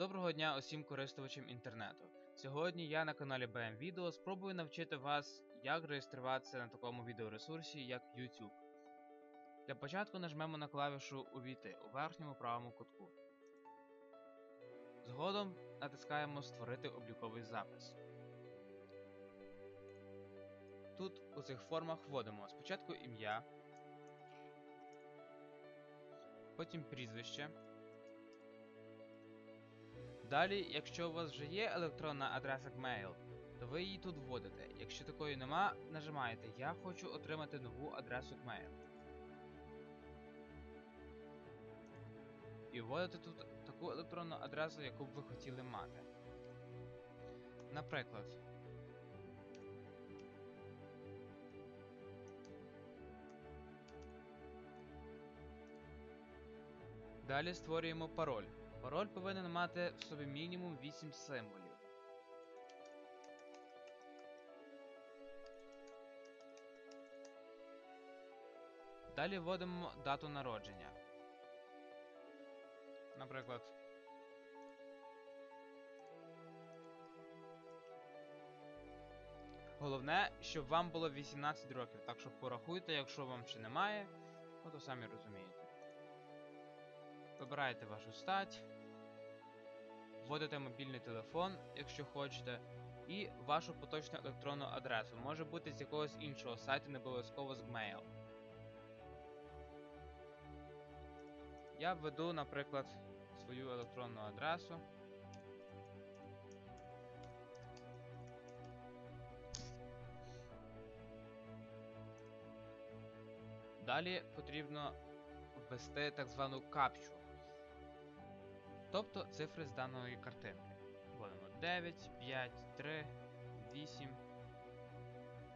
Доброго дня усім користувачам інтернету. Сьогодні я на каналі BM Video спробую навчити вас, як реєструватися на такому відеоресурсі, як YouTube. Для початку нажмемо на клавішу Увійти у верхньому правому кутку. Згодом натискаємо Створити обліковий запис. Тут у цих формах вводимо спочатку ім'я, потім прізвище. Далі, якщо у вас вже є електронна адреса Gmail, то ви її тут вводите. Якщо такої нема, нажимаєте Я хочу отримати нову адресу Gmail. І вводите тут таку електронну адресу, яку б ви хотіли мати. Наприклад. Далі створюємо пароль. Пароль повинен мати в собі мінімум 8 символів. Далі вводимо дату народження. Наприклад. Головне, щоб вам було 18 років, так що порахуйте, якщо вам ще немає, ну то самі розумієте. Вибираєте вашу стать, вводите мобільний телефон, якщо хочете, і вашу поточну електронну адресу. Може бути з якогось іншого сайту, не обов'язково з Gmail. Я введу, наприклад, свою електронну адресу. Далі потрібно ввести так звану капчу. Тобто цифри з даної картинки. Вводимо 9, 5, 3, 8,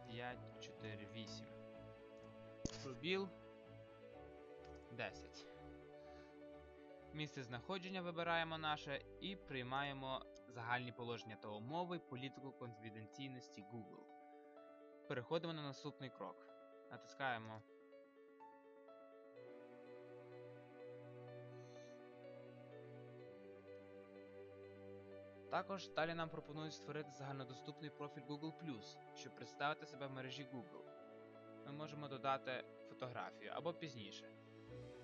5, 4, 8. Пробіл 10. Місце знаходження вибираємо наше і приймаємо загальні положення та умови політику конфіденційності Google. Переходимо на наступний крок. Натискаємо Також далі нам пропонують створити загальнодоступний профіль Google щоб представити себе в мережі Google. Ми можемо додати фотографію або пізніше.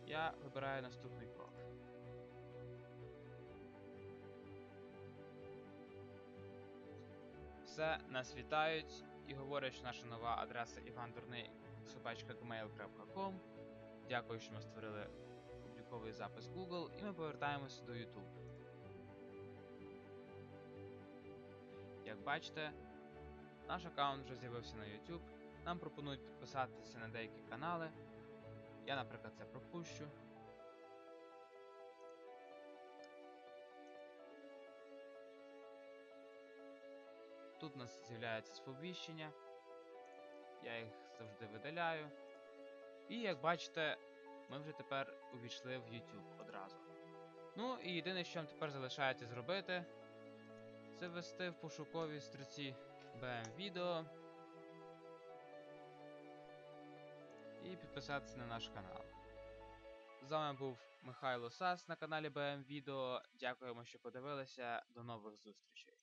Я вибираю наступний крок. Все, нас вітають і говорять, що наша нова адреса ivandurny.gmail.com Дякую, що ми створили обліковий запис Google, і ми повертаємося до YouTube. Бачите, наш аккаунт вже з'явився на YouTube. Нам пропонують підписатися на деякі канали. Я, наприклад, це пропущу. Тут у нас з'являється сповіщення. Я їх завжди видаляю. І як бачите, ми вже тепер увійшли в YouTube одразу. Ну і єдине, що нам тепер залишається зробити, це ввести в пошуковій строці BM Video і підписатися на наш канал. З вами був Михайло Сас на каналі BM Video. Дякуємо, що подивилися. До нових зустрічей.